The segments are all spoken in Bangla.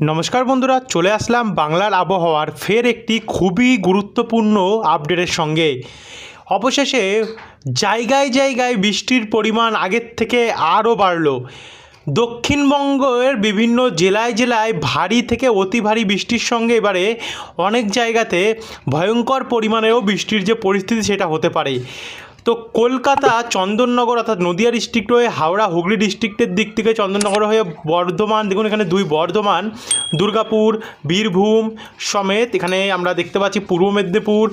নমস্কার বন্ধুরা, চলে আসলাম বাংলার আবহাওয়ার ফের একটি খুবই গুরুত্বপূর্ণ আপডেটের সঙ্গে। অবশেষে জায়গায় জায়গায় বৃষ্টির পরিমাণ আগের থেকে আরও বাড়ল। দক্ষিণবঙ্গের বিভিন্ন জেলায় জেলায় ভারী থেকে অতি ভারী বৃষ্টির সঙ্গে এবারে অনেক জায়গাতে ভয়ঙ্কর পরিমাণেও বৃষ্টির যে পরিস্থিতি সেটা হতে পারে। তো কলকাতা চন্দননগর অর্থাৎ নদিয়া ডিস্ট্রিক্ট হয়ে হাওড়া হুগলি ডিস্ট্রিক্টের দিক থেকে চন্দননগর হয়ে বর্ধমান, দেখুন এখানে দুই বর্ধমান, দুর্গাপুর, বীরভূম সমেত এখানে আমরা দেখতে পাচ্ছি পূর্ব মেদিনীপুর,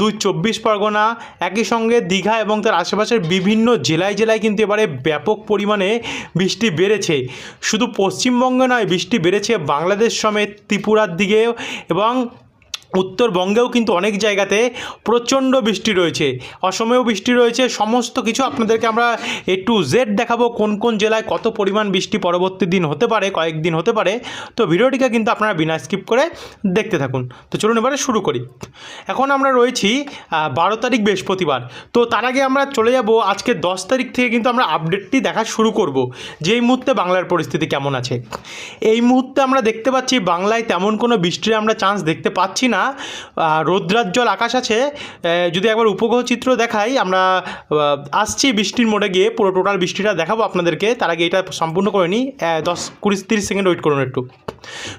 দুই চব্বিশ পরগনা, একই সঙ্গে দীঘা এবং তার আশেপাশের বিভিন্ন জেলায় জেলায় কিন্তু এবারে ব্যাপক পরিমাণে বৃষ্টি বেড়েছে। শুধু পশ্চিমবঙ্গে নয়, বৃষ্টি বেড়েছে বাংলাদেশ সমেত ত্রিপুরার দিকেও এবং উত্তরবঙ্গেও কিন্তু অনেক জায়গাতে প্রচণ্ড বৃষ্টি রয়েছে। অসমেও বৃষ্টি রয়েছে। সমস্ত কিছু আপনাদেরকে আমরা এ টু জেড দেখাবো কোন কোন জেলায় কত পরিমাণ বৃষ্টি পরবর্তী দিন হতে পারে কয়েকদিন হতে পারে। তো ভিডিওটিকে কিন্তু আপনারা বিনা স্কিপ করে দেখতে থাকুন। তো চলুন এবারে শুরু করি। এখন আমরা রয়েছি বারো তারিখ বৃহস্পতিবার। তো তার আগে আমরা চলে যাব, আজকে দশ তারিখ থেকে কিন্তু আমরা আপডেটটি দেখা শুরু করব। যে এই মুহূর্তে বাংলার পরিস্থিতি কেমন আছে। এই মুহূর্তে আমরা দেখতে পাচ্ছি, বাংলায় তেমন কোনো বৃষ্টির আমরা চান্স দেখতে পাচ্ছি না। আহ, রৌদ্রাজ্জ্বল আকাশ আছে। যদি একবার উপগ্রহ চিত্র দেখাই আমরা আসছি বৃষ্টির মোড়ে গিয়ে পুরো টোটাল বৃষ্টিটা দেখাবো আপনাদেরকে। তার আগে এটা সম্পূর্ণ করে নিই। দশ কুড়ি তিরিশ সেকেন্ড ওয়েট করুন একটু।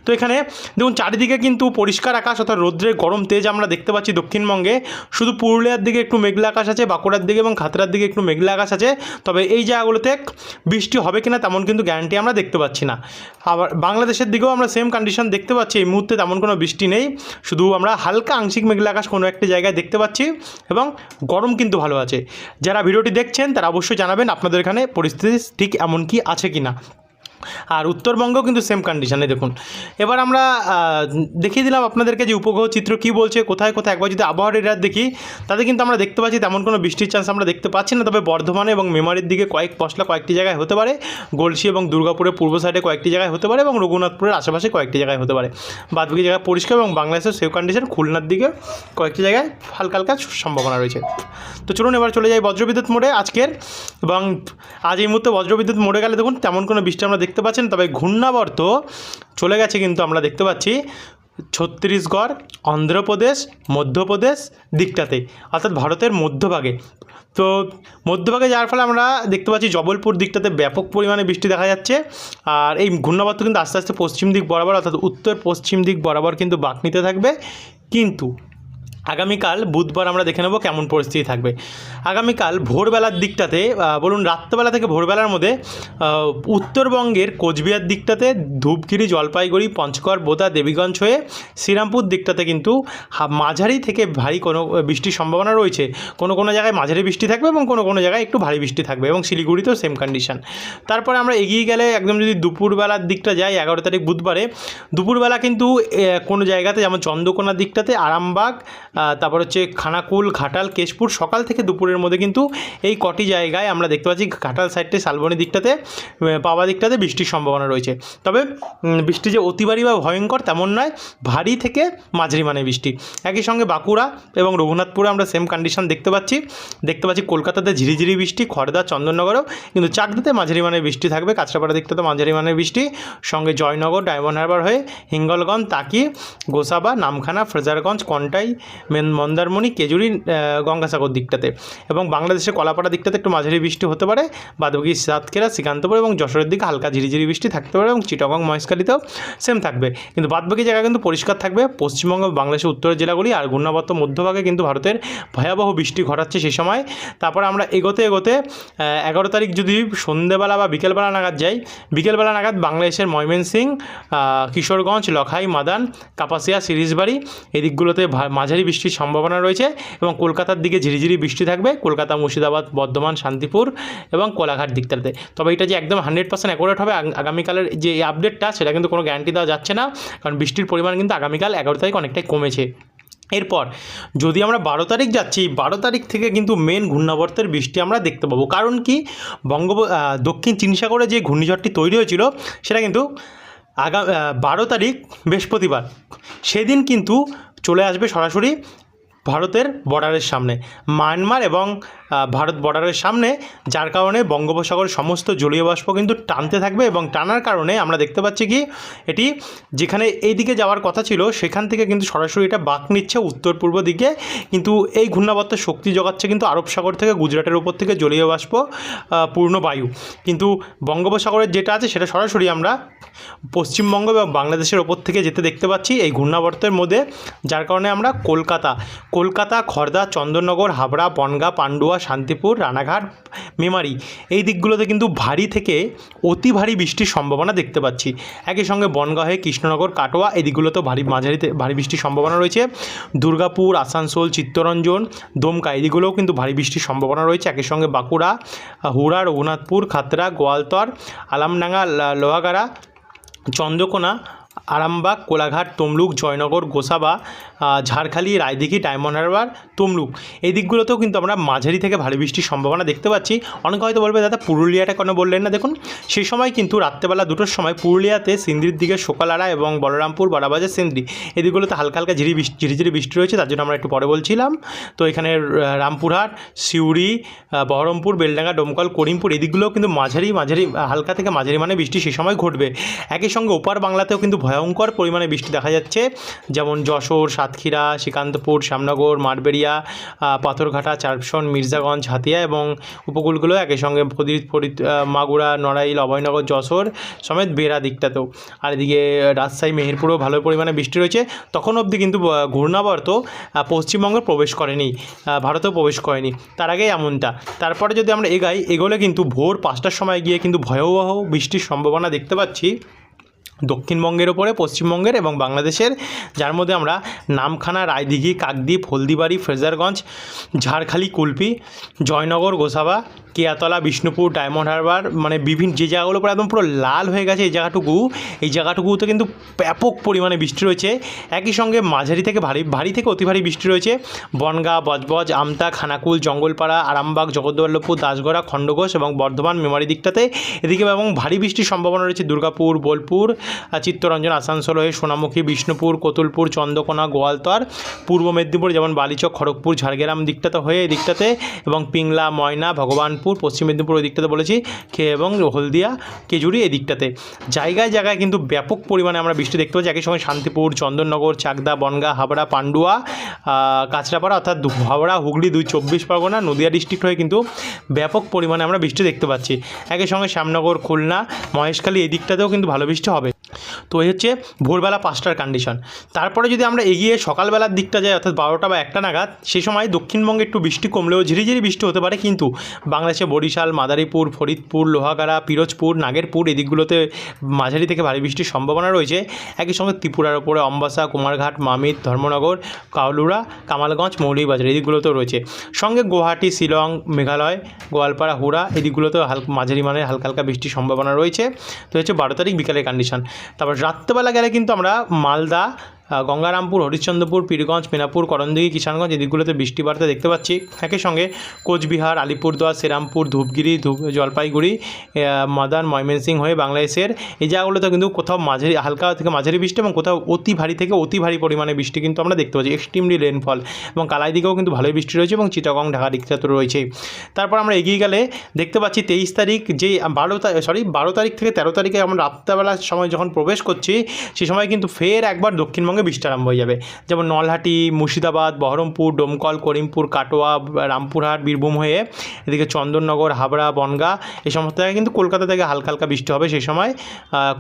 তো এখানে দেখুন চারিদিকে কিন্তু পরিষ্কার আকাশ অর্থাৎ রৌদ্রের গরম তেজ আমরা দেখতে পাচ্ছি দক্ষিণবঙ্গে। শুধু পুরুলিয়ার দিকে একটু মেঘলা আকাশ আছে বাঁকুড়ার দিকে এবং খাতড়ার দিকে একটু মেঘলা আকাশ আছে। তবে এই জায়গাগুলোতে বৃষ্টি হবে কিনা তেমন কিন্তু গ্যারান্টি আমরা দেখতে পাচ্ছি না। আবার বাংলাদেশের দিকেও আমরা সেম কন্ডিশন দেখতে পাচ্ছি। এই মুহূর্তে তেমন কোনো বৃষ্টি নেই। শুধু আমরা হালকা আংশিক মেঘলা আকাশ কোনো একটা জায়গায় দেখতে পাচ্ছি এবং গরম কিন্তু ভালো আছে। যারা ভিডিওটি দেখছেন তারা অবশ্যই জানাবেন আপনাদের এখানে পরিস্থিতি ঠিক এমন কি আছে কি না আর উত্তরবঙ্গেও কিন্তু সেম কন্ডিশনে দেখুন। এবার আমরা দেখিয়ে দিলাম আপনাদেরকে যে উপগ্রহ চিত্র কী বলছে, কোথায় কোথায়, একবার যদি আবহাওয়ার এরিয়ার দেখি, তাতে কিন্তু আমরা দেখতে পাচ্ছি তেমন কোনো বৃষ্টির চান্স আমরা দেখতে পাচ্ছি না। তবে বর্ধমানে এবং মেমারির দিকে কয়েক পশলা কয়েকটি জায়গায় হতে পারে। গলসি এবং দুর্গাপুরের পূর্ব সাইডে কয়েকটি জায়গায় হতে পারে এবং রঘুনাথপুরের আশেপাশে কয়েকটি জায়গায় হতে পারে। বাদবাকি জায়গায় পরিষ্কার এবং বাংলাদেশের সেভ কন্ডিশন খুলনার দিকে কয়েকটি জায়গায় হালকা হালকা সম্ভাবনা রয়েছে। তো চলুন এবার চলে যাই বজ্রবিদ্যুৎ মোড়ে আজকের এবং আজ এই মুহূর্তে বজ্রবিদ্যুৎ মোড়ে গেলে দেখুন, তেমন কোনো বৃষ্টি আমরা পাচ্ছেন, তবে ঘূর্ণাবর্ত চলে গেছে কিন্তু আমরা দেখতে পাচ্ছি ছত্তিশগড়, অন্ধ্রপ্রদেশ, মধ্যপ্রদেশ দিকটাতে, অর্থাৎ ভারতের মধ্যভাগে। তো মধ্যভাগে যাওয়ার ফলে আমরা দেখতে পাচ্ছি জবলপুর দিকটাতে ব্যাপক পরিমাণে বৃষ্টি দেখা যাচ্ছে। আর এই ঘূর্ণাবর্ত কিন্তু আস্তে আস্তে পশ্চিম দিক বরাবর, অর্থাৎ উত্তর পশ্চিম দিক বরাবর কিন্তু বাঁক নিতে থাকবে। কিন্তু আগামীকাল বুধবার আমরা দেখে নেব কেমন পরিস্থিতি থাকবে। আগামীকাল ভোরবেলার দিকটাতে বলুন রাত্রেবেলা থেকে ভোরবেলার মধ্যে উত্তরবঙ্গের কোচবিহার দিকটাতে ধূপগিরি, জলপাইগুড়ি, পঞ্চগড়, বোদা, দেবীগঞ্জ হয়ে শ্রীরামপুর দিকটাতে কিন্তু মাঝারি থেকে ভারী কোনো বৃষ্টির সম্ভাবনা রয়েছে। কোনো কোনো জায়গায় মাঝারি বৃষ্টি থাকবে এবং কোনো কোনো জায়গায় একটু ভারী বৃষ্টি থাকবে এবং শিলিগুড়িতেও সেম কন্ডিশন তারপরে আমরা এগিয়ে গেলে একদম যদি দুপুরবেলার দিকটা যাই, এগারো তারিখ বুধবারে, দুপুরবেলা কিন্তু কোনো জায়গাতে যেমন চন্দ্রকোনার দিকটাতে, আরামবাগ তারপর হচ্ছে খানাকুল, ঘাটাল, কেশপুর সকাল থেকে দুপুরের মধ্যে কিন্তু এই কটি জায়গায় আমরা দেখতে পাচ্ছি ঘাটাল সাইডে শালবনী দিকটাতে পাওয়া দিকটাতে বৃষ্টির সম্ভাবনা রয়েছে। তবে বৃষ্টি যে অতিবারী বা ভয়ঙ্কর তেমন নয়, ভারী থেকে মাঝারি মানে বৃষ্টি। একই সঙ্গে বাঁকুড়া এবং রঘুনাথপুরে আমরা সেম কন্ডিশন দেখতে পাচ্ছি। দেখতে পাচ্ছি কলকাতাতে ঝিরিঝিরি বৃষ্টি খড়দা চন্দননগরেও কিন্তু চাকদাতে মাঝারি মানে বৃষ্টি থাকবে, কাঁচরাপাড়া দিকটাতে মাঝারি মানে বৃষ্টি। সঙ্গে জয়নগর, ডায়মন্ড হারবার হয়ে হিঙ্গলগঞ্জ, তাকি, গোসাবা, নামখানা, ফ্রেজারগঞ্জ, কন্টাই মন্দারমণি, কেজুরি গঙ্গাসাগর দিকটাতে। এবং বাংলাদেশের কলাপাড়া দিকটাতে একটু মাঝারি বৃষ্টি হতে পারে। বাদবাকি সাতক্ষীরা, শ্রীকান্তপুর এবং যশোরের দিকে হালকা ঝিরিঝিরি বৃষ্টি থাকতে পারে এবং চিটগং, মহেশখালীতেও সেম থাকবে। কিন্তু বাদবাকি জায়গা কিন্তু পরিষ্কার থাকবে। পশ্চিমবঙ্গ, বাংলাদেশের উত্তরের জেলাগুলি আর ঘূর্ণাবর্ত মধ্যভাগে কিন্তু ভারতের ভয়াবহ বৃষ্টি ঘটাচ্ছে সে সময়। তারপর আমরা এগোতে এগোতে এগারো তারিখ যদি সন্ধেবেলা বা বিকেলবেলা নাগাদ যাই, বিকেলবেলা নাগাদ বাংলাদেশের ময়মনসিং কিশোরগঞ্জ, লখাই, মাদান, কাপাসিয়া, সিরিজবাড়ি এই দিকগুলোতে মাঝারি বৃষ্টির সম্ভাবনা রয়েছে এবং কলকাতার দিকে ঝিরিঝিরি বৃষ্টি থাকবে। কলকাতা, মুর্শিদাবাদ, বর্ধমান, শান্তিপুর এবং কোলাঘাট দিকটাতে। তবে এটা যে একদম হান্ড্রেড পার্সেন্ট অ্যাকোরেট হবে আগামীকালের যে আপডেটটা সেটা কিন্তু কোনো গ্যারান্টি দেওয়া যাচ্ছে না। কারণ বৃষ্টির পরিমাণ কিন্তু আগামীকাল এগারো তারিখ অনেকটাই কমেছে। এরপর, যদি আমরা বারো তারিখ যাচ্ছি, বারো তারিখ থেকে কিন্তু মেন ঘূর্ণাবর্তের বৃষ্টি আমরা দেখতে পাবো। কারণ কি? বঙ্গ দক্ষিণ চীন সাগরে যে ঘূর্ণিঝড়টি তৈরি হয়েছিল, সেটা কিন্তু আগা বারো তারিখ বৃহস্পতিবার। সেদিন কিন্তু চলে আসবে সরাসরি ভারতের বর্ডারের সামনে। মায়ানমার এবং ভারত বর্ডারের সামনে, যার কারণে বঙ্গোপসাগর সমস্ত জলীয় বাষ্প কিন্তু টানতে থাকবে এবং টানার কারণে আমরা দেখতে পাচ্ছি কি, এটি যেখানে এই দিকে যাওয়ার কথা ছিল, সেখান থেকে কিন্তু সরাসরি এটা বাঁক নিচ্ছে উত্তর পূর্ব দিকে। কিন্তু এই ঘূর্ণাবর্তের শক্তি যোগাচ্ছে কিন্তু আরব সাগর থেকে, গুজরাটের উপর থেকে জলীয় বাষ্প পূর্ণ বায়ু। কিন্তু বঙ্গোপসাগরের যেটা আছে, সেটা সরাসরি আমরা পশ্চিমবঙ্গ এবং বাংলাদেশের ওপর থেকে যেতে দেখতে পাচ্ছি এই ঘূর্ণাবর্তের মধ্যে, যার কারণে আমরা কলকাতা কলকাতা খড়দা চন্দননগর, হাবড়া, বনগা, পান্ডুয়া, শান্তিপুর, রানাঘাট, মেমারি। এই দিকগুলোতে কিন্তু ভারী থেকে অতি ভারী বৃষ্টির সম্ভাবনা দেখতে পাচ্ছি। একই সঙ্গে বনগাঁ হয়ে কৃষ্ণনগর, কাটোয়া, এই দিকগুলোতেও ভারী মাঝারিতে ভারী বৃষ্টির সম্ভাবনা রয়েছে। দুর্গাপুর, আসানসোল, চিত্তরঞ্জন, দমকা, এই দিকগুলোও কিন্তু ভারী বৃষ্টির সম্ভাবনা রয়েছে। একই সঙ্গে বাঁকুড়া, হুড়া, রঘুনাথপুর, খাতড়া, গোয়ালতর, আলামডাঙ্গা লোহাগাড়া, চন্দ্রকোনা আরামবাগ, কোলাঘাট, তমলুক, জয়নগর, গোসাবা ঝাড়খালি, রায়দিঘি, ডায়মন্ড হারবার, তমলুক। এই দিকগুলোতেও কিন্তু আমরা মাঝারি থেকে ভারী বৃষ্টির সম্ভাবনা দেখতে পাচ্ছি। অনেকে হয়তো বলবে, দাদা, পুরুলিয়াটা কেন বললেন না? দেখুন, সেই সময় কিন্তু রাত্রেবেলা দুটোর সময় পুরুলিয়াতে সিন্দ্রির দিকে সকালারা এবং বলরামপুর বড়াবাজার সিন্দ্রি এই দিকগুলোতে হালকা হালকা ঝিরি বৃষ্টি ঝিরিঝিরি বৃষ্টি রয়েছে। তার জন্য আমরা একটু পরে বলছিলাম। তো এখানে রামপুরহাট, সিউড়ি বহরমপুর, বেলডাঙ্গা, ডোমকল, করিমপুর, এই দিকগুলোও কিন্তু মাঝারি মাঝারি হালকা থেকে মাঝারি মানে বৃষ্টি সেই সময় ঘটবে। একই সঙ্গে ওপার বাংলাতেও কিন্তু ভয়ঙ্কর পরিমাণে বৃষ্টি দেখা যাচ্ছে। যেমন যশোর সাতক্ষীরা শ্রীকান্তপুর শ্যামনগর মাঠবেড়িয়া আহ, পাথরঘাটা চারপশন মির্জাগঞ্জ হাতিয়া এবং উপকূলগুলো একই সঙ্গে মাগুরা নড়াইল অভয়নগর যশোর সমেত বেড়া দিকটাতেও। আর এদিকে রাজশাহী মেহেরপুরেও ভালো পরিমাণে বৃষ্টি রয়েছে। তখন অবধি কিন্তু ঘূর্ণাবর্ত পশ্চিমবঙ্গে প্রবেশ করেনি ভারতেও প্রবেশ করেনি। তার আগে এমনটা। তারপরে যদি আমরা এগাই এগোলে কিন্তু ভোর পাঁচটার সময় গিয়ে কিন্তু ভয়াবহ বৃষ্টির সম্ভাবনা দেখতে পাচ্ছি। দক্ষিণবঙ্গের ওপরে, পশ্চিমবঙ্গের এবং বাংলাদেশের। যার মধ্যে আমরা নামখানা, রায়দিঘি, কাকদ্বীপ, হলদিবাড়ি, ফ্রেজারগঞ্জ, ঝাড়খালি, কুলপি, জয়নগর, গোসাবা, কেয়াতলা, বিষ্ণুপুর, ডায়মন্ড হারবার মানে বিভিন্ন যে জায়গাগুলো পুরো একদম পুরো লাল হয়ে গেছে এই জায়গাটুকু, এই জায়গাটুকুতে কিন্তু ব্যাপক পরিমাণে বৃষ্টি রয়েছে। একই সঙ্গে মাঝারি থেকে ভারী ভারী থেকে অতি ভারী বৃষ্টি রয়েছে। বনগাঁ, বজবজ, আমতা, খানাকুল, জঙ্গলপাড়া, আরামবাগ জগদ্দল্লভপুর দাসগড়া, খণ্ডঘোষ এবং বর্ধমান মেমারি দিকটাতে। এদিকে এবং ভারী বৃষ্টির সম্ভাবনা রয়েছে দুর্গাপুর, বোলপুর চিত্তরঞ্জন আসানসোল হয়ে সোনামুখী, বিষ্ণুপুর, কতুলপুর, চন্দ্রকোনা গোয়ালতর পূর্ব মেদিনীপুর যেমন বালিচক, খড়গপুর, ঝাড়গ্রাম দিকটাতে হয়ে এই দিকটাতে এবং পিংলা, ময়না, ভগবানপুর, পশ্চিম মেদিনীপুর ওই দিকটাতে বলেছি, খে এবং হলদিয়া কেজুরি এই দিকটাতে। জায়গায় জায়গায় কিন্তু ব্যাপক পরিমাণে আমরা বৃষ্টি দেখতে পাচ্ছি। একই সঙ্গে শান্তিপুর, চন্দননগর, চাকদা, বনগা, হাবড়া, পান্ডুয়া কাঁচরাপাড়া অর্থাৎ হাওড়া হুগলি, দুই, চব্বিশ পরগনা, নদিয়া ডিস্ট্রিক্ট হয়ে কিন্তু ব্যাপক পরিমাণে আমরা বৃষ্টি দেখতে পাচ্ছি। একই সঙ্গে শ্যামনগর, খুলনা, মহেশখালী এই দিকটাতেও কিন্তু ভালো বৃষ্টি হবে। তো এই হচ্ছে ভোরবেলা পাঁচটার কন্ডিশন তারপরে যদি আমরা এগিয়ে সকালবেলার দিকটা যাই, অর্থাৎ বারোটা বা একটা নাগাদ সেই সময় দক্ষিণবঙ্গে একটু বৃষ্টি কমলেও ঝিরিঝিরি বৃষ্টি হতে পারে, কিন্তু বাংলাদেশে বরিশাল, মাদারীপুর, ফরিদপুর, লোহাগাড়া, পিরোজপুর, নাগেরপুর এদিকগুলোতে মাঝারি থেকে ভারী বৃষ্টির সম্ভাবনা রয়েছে। একই সঙ্গে ত্রিপুরার ওপরে অম্বাসা, কুমারঘাট, মামিত, ধর্মনগর কাউলুরা কামালগঞ্জ মৌলিবাজার এই দিকগুলোতেও রয়েছে। সঙ্গে গুয়াহাটি, শিলং, মেঘালয়, গোয়ালপাড়া, হুড়া এদিকগুলোতেও দিকগুলোতেও হালকা মাঝারি মানের হালকা হালকা বৃষ্টির সম্ভাবনা রয়েছে। তো হচ্ছে বারো তারিখ বিকালের কন্ডিশন তারপর রাত্রেবেলা গেলে কিন্তু আমরা মালদা গঙ্গারামপুর, হরিশ্চন্দ্রপুর, পীরগঞ্জ, মেনাপুর, করণদিঘি কিষানগঞ্জ এই দিকগুলোতে বৃষ্টি বাড়তে দেখতে পাচ্ছি। একই সঙ্গে কোচবিহার, আলিপুরদুয়ার, শ্রীরামপুর, ধূপগিরি, ধূপ, জলপাইগুড়ি মাদান ময়মনসিং হয়ে বাংলাদেশের এই জায়গাগুলোতে কিন্তু কোথাও মাঝারি, হালকা থেকে মাঝারি বৃষ্টি এবং কোথাও অতি ভারী থেকে অতি ভারী পরিমাণে বৃষ্টি কিন্তু আমরা দেখতে পাচ্ছি। এক্সট্রিমলি রেনফল এবং কালাই দিকেও কিন্তু ভালোই বৃষ্টি রয়েছে এবং চিটাগং, ঢাকা দিকটা তো রয়েছে। তারপর আমরা এগিয়ে গেলে দেখতে পাচ্ছি তেইশ তারিখ যে বারো সরি বারো তারিখ থেকে তেরো তারিখে আমরা রাত্রেবেলার সময় যখন প্রবেশ করছি সেই সময় কিন্তু ফের একবার দক্ষিণবঙ্গে বৃষ্টি আরম্ভ হয়ে যাবে। যেমন নলহাটি, মুর্শিদাবাদ, বহরমপুর, ডোমকল, করিমপুর, কাটোয়া, রামপুরহাট, বীরভূম হয়ে এদিকে চন্দননগর, হাবড়া, বনগা এই সমস্ত জায়গায় কিন্তু কলকাতা থেকে হালকা হালকা বৃষ্টি হবে। সেই সময়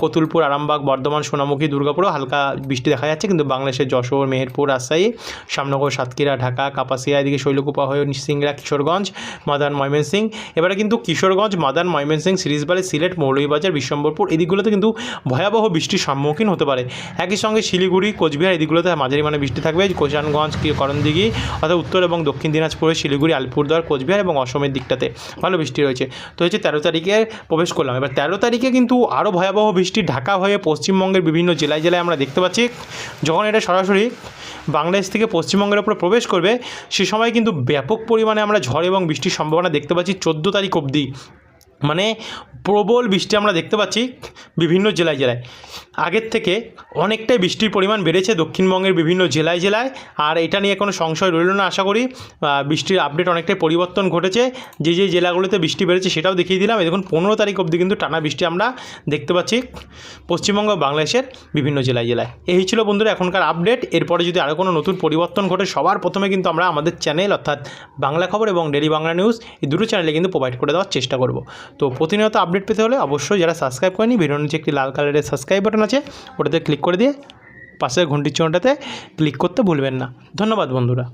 কতুলপুর, আরামবাগ, বর্ধমান, সোনামুখী, দুর্গাপুরও হালকা বৃষ্টি দেখা যাচ্ছে। কিন্তু বাংলাদেশের যশোর, মেহেরপুর, রাজশাহী, শ্যামনগর, সাতক্ষীরা, ঢাকা, কাপাসিয়া, এদিকে শৈলকুপা হয়ে সিংড়া, কিশোরগঞ্জ মাদান ময়মনসিং এবারে কিন্তু কিশোরগঞ্জ মাদান ময়মনসিং সিরিজবাড়ি, সিলেট, মৌলভীবাজার, বিশ্বম্বরপুর এই দিকগুলোতে কিন্তু ভয়াবহ বৃষ্টির সম্মুখীন হতে পারে। একই সঙ্গে শিলিগুড়ি কোচবিহার, এই দিকগুলোতে মাঝারি মানে বৃষ্টি থাকবে। কোচানগঞ্জ, কি করণদিঘি অর্থাৎ উত্তর এবং দক্ষিণ দিনাজপুরে, শিলিগুড়ি, আলিপুরদুয়ার, কোচবিহার এবং অসমের দিকটাতে ভালো বৃষ্টি রয়েছে। তো হচ্ছে তেরো তারিখে প্রবেশ করলাম। এবার তেরো তারিখে কিন্তু আরও ভয়াবহ বৃষ্টি ঢাকা হয়ে পশ্চিমবঙ্গের বিভিন্ন জেলায় জেলায় আমরা দেখতে পাচ্ছি। যখন এটা সরাসরি বাংলাদেশ থেকে পশ্চিমবঙ্গের উপরে প্রবেশ করবে, সে সময় কিন্তু ব্যাপক পরিমাণে আমরা ঝড় এবং বৃষ্টির সম্ভাবনা দেখতে পাচ্ছি চোদ্দ তারিখ অবধি। মানে প্রবল বৃষ্টি আমরা দেখতে পাচ্ছি বিভিন্ন জেলায় জেলায়। আগের থেকে অনেকটাই বৃষ্টির পরিমাণ বেড়েছে দক্ষিণবঙ্গের বিভিন্ন জেলায় জেলায়, আর এটা নিয়ে কোনো সংশয় রইল না, আশা করি বৃষ্টির আপডেট অনেকটাই পরিবর্তন ঘটেছে। যে যে জেলাগুলোতে বৃষ্টি বেড়েছে সেটাও দেখিয়ে দিলাম। দেখুন, পনেরো তারিখ অবধি কিন্তু টানা বৃষ্টি আমরা দেখতে পাচ্ছি পশ্চিমবঙ্গ বাংলাদেশের বিভিন্ন জেলায় জেলায়। এই ছিল বন্ধুরা এখনকার আপডেট এরপরে যদি আরও কোনো নতুন পরিবর্তন ঘটে, সবার প্রথমে কিন্তু আমরা আমাদের চ্যানেল অর্থাৎ বাংলা খবর এবং ডেলি বাংলা নিউজ এই দুটো চ্যানেলে কিন্তু প্রোভাইড করে দেওয়ার চেষ্টা করব। তো প্রতিনিয়ত আপডেট পেতে হলে অবশ্যই যারা সাবস্ক্রাইব করেনি ভিডিওর নিচে একটি লাল কালারের সাবস্ক্রাইব বাটন আছে, ওটাতে ক্লিক করে দিয়ে পাশের ঘন্টির চিহ্নটাতে ক্লিক করতে ভুলবেন না। ধন্যবাদ বন্ধুরা।